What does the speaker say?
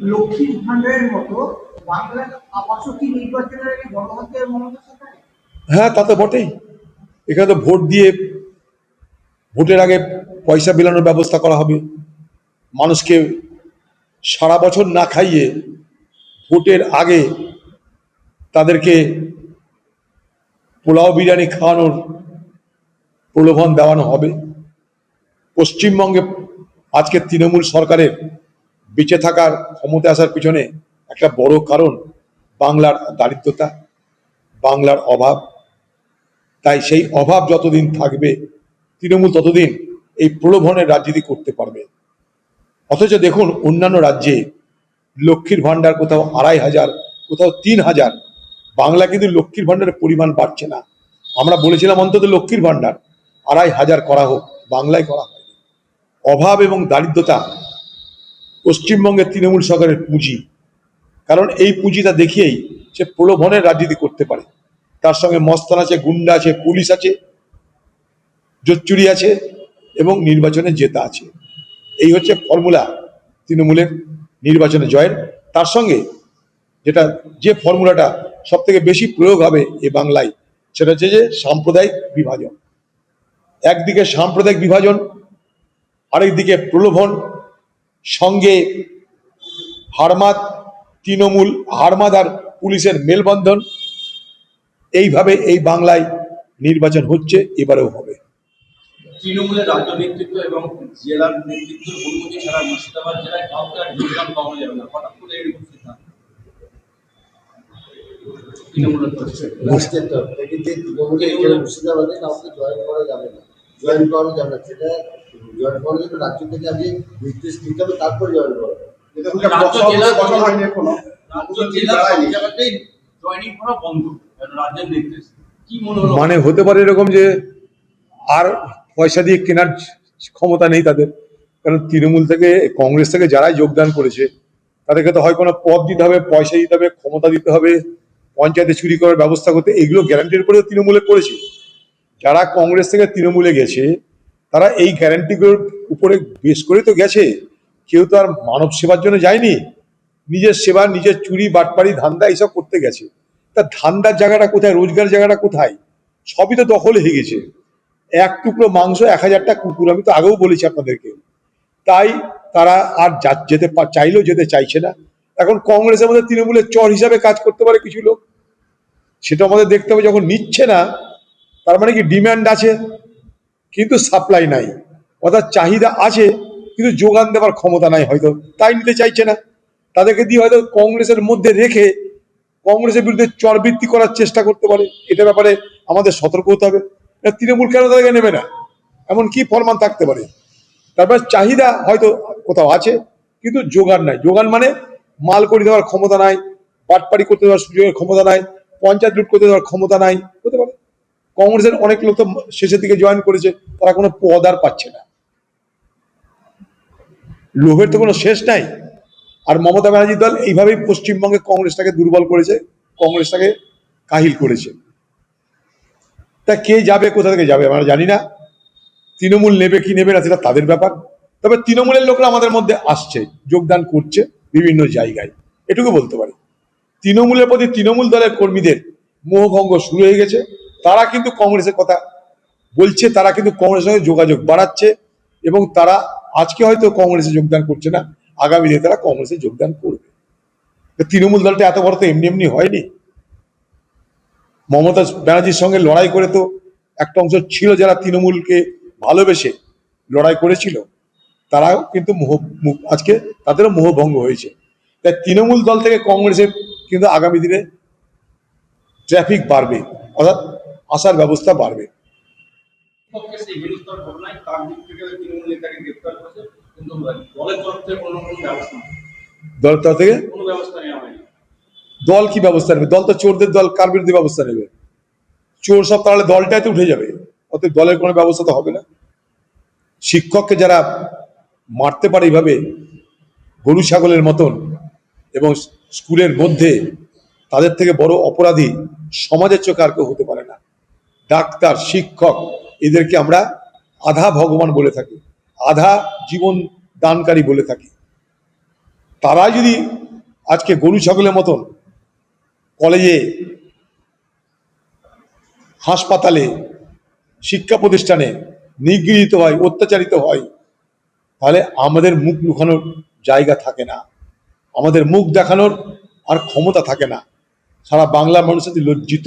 লক্ষ্মীর ভান্ডারের মতো বাংলার আপাশটি নির্বাচনের আগে হাতে মমতা হ্যাঁ তা তো বটেই। এখানে তো ভোট দিয়ে ভোটের আগে পয়সা বিলানোর ব্যবস্থা করা হবে। মানুষকে সারা বছর না খাইয়ে ভোটের আগে তাদেরকে পোলাও বিরিয়ানি খাওয়ানোর প্রলোভন দেওয়ানো হবে। পশ্চিমবঙ্গে আজকে তৃণমূল সরকারের বেঁচে থাকার ক্ষমতা আসার পিছনে একটা বড় কারণ বাংলার দারিদ্রতা, বাংলার অভাব। তাই সেই অভাব যতদিন থাকবে, তৃণমূল ততদিন এই প্রলোভনের রাজনীতি করতে পারবে। অথচ দেখুন, অন্যান্য রাজ্যে লক্ষ্মীর ভাণ্ডার কোথাও আড়াই হাজার, কোথাও তিন হাজার। বাংলা কিন্তু লক্ষ্মীর ভাণ্ডারের পরিমাণ বাড়ছে না। আমরা বলেছিলাম অন্তত লক্ষ্মীর ভাণ্ডার আড়াই হাজার করা হোক, বাংলায় করা হয়নি। অভাব এবং দারিদ্রতা পশ্চিমবঙ্গের তৃণমূল সরকারের পুঁজি। কারণ এই পুঁজিটা দেখিয়েই সে প্রলোভনের রাজনীতি করতে পারে। তার সঙ্গে মস্তান আছে, গুন্ডা আছে, পুলিশ আছে, জোচ্চুরি আছে এবং নির্বাচনে জেতা আছে। এই হচ্ছে ফর্মুলা তৃণমূলের নির্বাচনে জয়ের। তার সঙ্গে যেটা, যে ফর্মুলাটা সব থেকে বেশি প্রয়োগ হবে এ বাংলায়, সেটা হচ্ছে যে সাম্প্রদায়িক বিভাজন। একদিকে সাম্প্রদায়িক বিভাজন, আরেকদিকে প্রলোভন সঙ্গে হারমাদ তৃণমূল হারমাদ আর পুলিশের মেলবন্ধন। এইভাবে এই বাংলায় নির্বাচন হচ্ছে এবারেও হবে। তৃণমূলের রাজ্য নেতৃত্ব এবং জেলার অনুমতি ছাড়া মুর্শিদাবাদ জেলায় কাউকে আর যোগদান পাওয়া যাবে না। হঠাৎ করে এরকম সিদ্ধান্ত। তৃণমূলের তরফে। রাষ্ট্রের তরফ থেকে যে তৃণমূলে মুর্শিদাবাদে কাউকে জয়েন করা যাবে না জয়েন করানো যাবে না সেটা জয়েন করার জন্য রাজ্য থেকে আগে নির্দেশ দিতে হবে তারপর করা করা মনে মানে হতে পারে এরকম যে আর পয়সা দিয়ে কেনার ক্ষমতা নেই তাদের। কারণ তৃণমূল থেকে কংগ্রেস থেকে যারাই যোগদান করেছে তাদেরকে তো হয় কোনো পদ দিতে হবে পয়সা দিতে হবে ক্ষমতা দিতে হবে পঞ্চায়েতে চুরি করার ব্যবস্থা করতে এগুলো গ্যারান্টির উপরে তৃণমূলে করেছে। যারা কংগ্রেস থেকে তৃণমূলে গেছে তারা এই গ্যারান্টিগুলোর উপরে বেশ করে তো গেছে। কেউ তো আর মানব সেবার জন্য যায়নি। নিজের সেবা, নিজের চুরি, বাটপাড়ি, ধান্দা এইসব করতে গেছে। তা ধান্দার জায়গাটা কোথায়? রোজগার জায়গাটা কোথায়? সবই তো দখল হয়ে গেছে। এক টুকরো মাংস এক হাজারটা কুকুর, আমি তো আগেও বলেছি আপনাদেরকে। তাই তারা আর যেতে চাইলেও যেতে চাইছে না। এখন কংগ্রেসের মধ্যে তৃণমূলের চর হিসাবে কাজ করতে পারে কিছু লোক। সেটা আমাদের দেখতে হবে, যখন নিচ্ছে না, তার মানে কি ডিমান্ড আছে? কিন্তু সাপ্লাই নাই। অর্থাৎ চাহিদা আছে, কিন্তু যোগান দেওয়ার ক্ষমতা নাই হয়তো। তাই নিতে চাইছে না। তাদেরকে দিয়ে হয়তো কংগ্রেসের মধ্যে রেখে কংগ্রেসের বিরুদ্ধে চরবৃত্তি করার চেষ্টা করতে পারে। এটা ব্যাপারে আমাদের সতর্ক হতে হবে। তৃণমূল কেন তাদেরকে নেবে না? এমন কি ফরমান থাকতে পারে? তারপর চাহিদা হয়তো কোথাও আছে, কিন্তু যোগান নাই। যোগান মানে মাল করে দেওয়ার ক্ষমতা নাই, বাটপাড়ি করতে দেওয়ার সুযোগের ক্ষমতা নাই, পঞ্চায়েত লুট করতে দেওয়ার ক্ষমতা নাই কংগ্রেসের অনেক লোক তো শেষের দিকে জয়েন করেছে, তারা কোনো পদ আর পাচ্ছে না। লোভের তো কোনো শেষ নাই। আর মমতা ব্যানার্জির দল এইভাবেই পশ্চিমবঙ্গে কংগ্রেসটাকে দুর্বল করেছে, কংগ্রেসটাকে কাহিল করেছে। তা কে যাবে, কোথা থেকে যাবে আমরা জানি না। তৃণমূল নেবে কি নেবে না সেটা তাদের ব্যাপার। তবে তৃণমূলের লোকরা আমাদের মধ্যে আসছে, যোগদান করছে বিভিন্ন জায়গায়। এটুকু বলতে পারি। তৃণমূলের প্রতি তৃণমূল দলের কর্মীদের মোহভঙ্গ শুরু হয়ে গেছে। তারা কিন্তু কংগ্রেসের কথা বলছে, তারা কিন্তু কংগ্রেসের সঙ্গে যোগাযোগ বাড়াচ্ছে এবং তারা আজকে হয়তো কংগ্রেসে যোগদান করছে না, আগামী দিনে তারা কংগ্রেসে যোগদান করবে। তৃণমূল দলটা এত বড় তো এমনি এমনি হয়নি। মমতা ব্যানার্জির সঙ্গে লড়াই করে তো একটা অংশ ছিল যারা তৃণমূলকে ভালোবেসে লড়াই করেছিল, তারাও কিন্তু মোহ আজকে তাদেরও মোহভঙ্গ হয়েছে। তাই তৃণমূল দল থেকে কংগ্রেসের কিন্তু আগামী দিনে ট্রাফিক বাড়বে। অর্থাৎ আসার ব্যবস্থা বাড়বে। দলের তরফ থেকে দল কি ব্যবস্থা নেবে? দল তো চোরদের দল কার বিরুদ্ধে ব্যবস্থা নেবে? চোর সব তাহলে দলটাতে উঠে যাবে। অতএব দলের কোনো ব্যবস্থা তো হবে না। শিক্ষককে যারা মারতে পারে এইভাবে গরু ছাগলের মতন এবং স্কুলের মধ্যে তাদের থেকে বড় অপরাধী সমাজের চোখে আর কেউ হতে পারে না। ডাক্তার, শিক্ষক, এদেরকে আমরা আধা ভগবান বলে থাকি, আধা জীবন দানকারী বলে থাকি। তারা যদি আজকে গরু, ছাগলের মতন কলেজে, হাসপাতালে, শিক্ষা প্রতিষ্ঠানে নিগৃহীত হয়, অত্যাচারিত হয়, তাহলে আমাদের মুখ লুকানোর জায়গা থাকে না। আমাদের মুখ দেখানোর আর ক্ষমতা থাকে না। সারা বাংলা মানুষ আজ লজ্জিত।